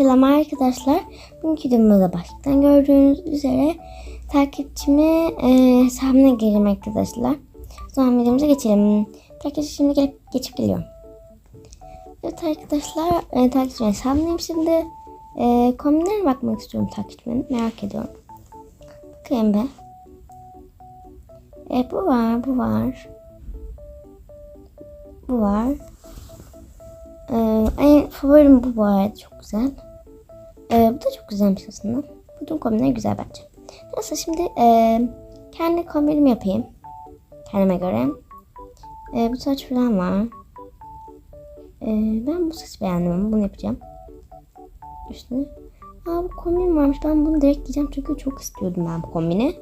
Selam arkadaşlar. Bugünkü videomuzda başlıktan gördüğünüz üzere takipçimi e, hesabına girelim arkadaşlar. O videomuza geçelim. Takipçi şimdi gelip geçip geliyor. Evet arkadaşlar e, takipçimin hesabındayım şimdi. E, kombinlerine bakmak istiyorum takipçimin. Merak ediyorum. Bakayım be. E, bu var bu var. Bu var. Ee, en favorim bu bu arada çok güzel. Ee, bu da çok güzelmiş aslında. Bütün kombinler güzel bence. Neyse şimdi e, kendi kombinimi yapayım. Kendime göre. Ee, bu saç falan var. Ee, ben bu saçı beğendim bunu yapacağım. Üstüne. Aa bu kombin varmış. Ben bunu direkt giyeceğim çünkü çok istiyordum ben bu kombini.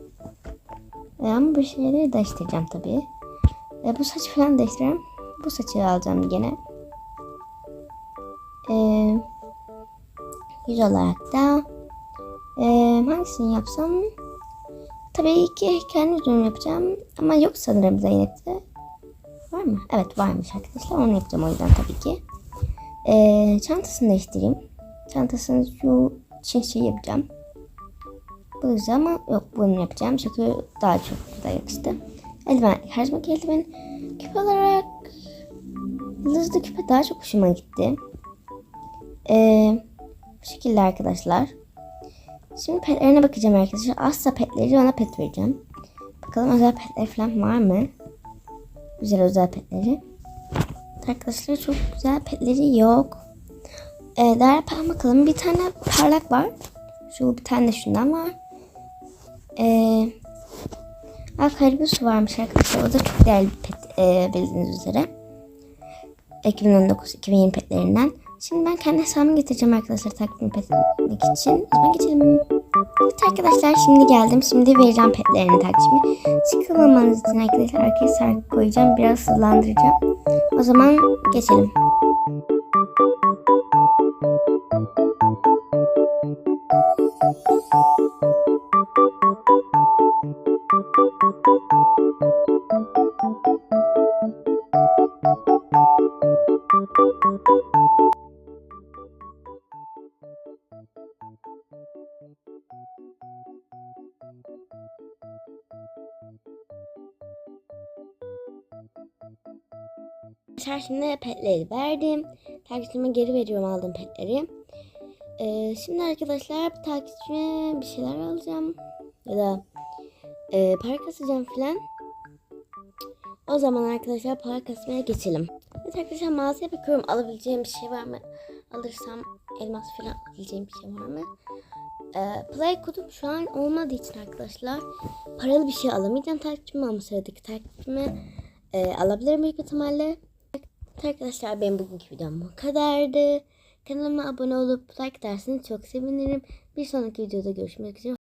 Ee, ama bu şeyleri değiştireceğim tabii. Ee, bu saçı falan değiştireceğim. Bu saçı alacağım gene. Ee, yüz olarak da e, hangisini yapsam? Tabii ki kendi yüzümü yapacağım. Ama yok sanırım Zeynep'te. Var mı? Evet varmış arkadaşlar. Onu yapacağım o yüzden tabii ki. Ee, çantasını değiştireyim. Çantasını şu için şey yapacağım. Bu güzel ama yok bunu yapacağım. Çünkü daha çok güzel yakıştı. Eldiven, her zamanki eldiven. Küpe olarak Yıldızlı küpe daha çok hoşuma gitti. Ee, bu şekilde arkadaşlar. Şimdi petlerine bakacağım arkadaşlar. Asla petleri ona pet vereceğim. Bakalım özel petler falan var mı? Güzel özel petleri. Arkadaşlar çok güzel petleri yok. Ee, değerli pet bakalım. Bir tane parlak var. Şu bir tane de şundan var. Ee, Alkaribus varmış arkadaşlar. O da çok değerli bir pet e, bildiğiniz üzere. 2019-2020 petlerinden. Şimdi ben kendi hesabımı getireceğim arkadaşlar takdim etmek için. O geçelim. Evet arkadaşlar şimdi geldim. Şimdi vereceğim petlerini takipçimi. Sıkılmamanız için arkadaşlar arkaya sarkı koyacağım. Biraz hızlandıracağım. O zaman geçelim. Şimdi petleri verdim. Takipçime geri veriyorum aldığım petleri. Ee, şimdi arkadaşlar takipçime bir şeyler alacağım. Ya da e, para kasacağım filan. O zaman arkadaşlar para kasmaya geçelim. Evet arkadaşlar mağazaya bakıyorum alabileceğim bir şey var mı? Alırsam elmas filan alabileceğim bir şey var mı? Ee, play kodum şu an olmadığı için arkadaşlar paralı bir şey alamayacağım takipçime ama sıradaki takipçime e, alabilirim büyük ihtimalle. Arkadaşlar benim bugünkü videom bu kadardı. Kanalıma abone olup like derseniz çok sevinirim. Bir sonraki videoda görüşmek üzere.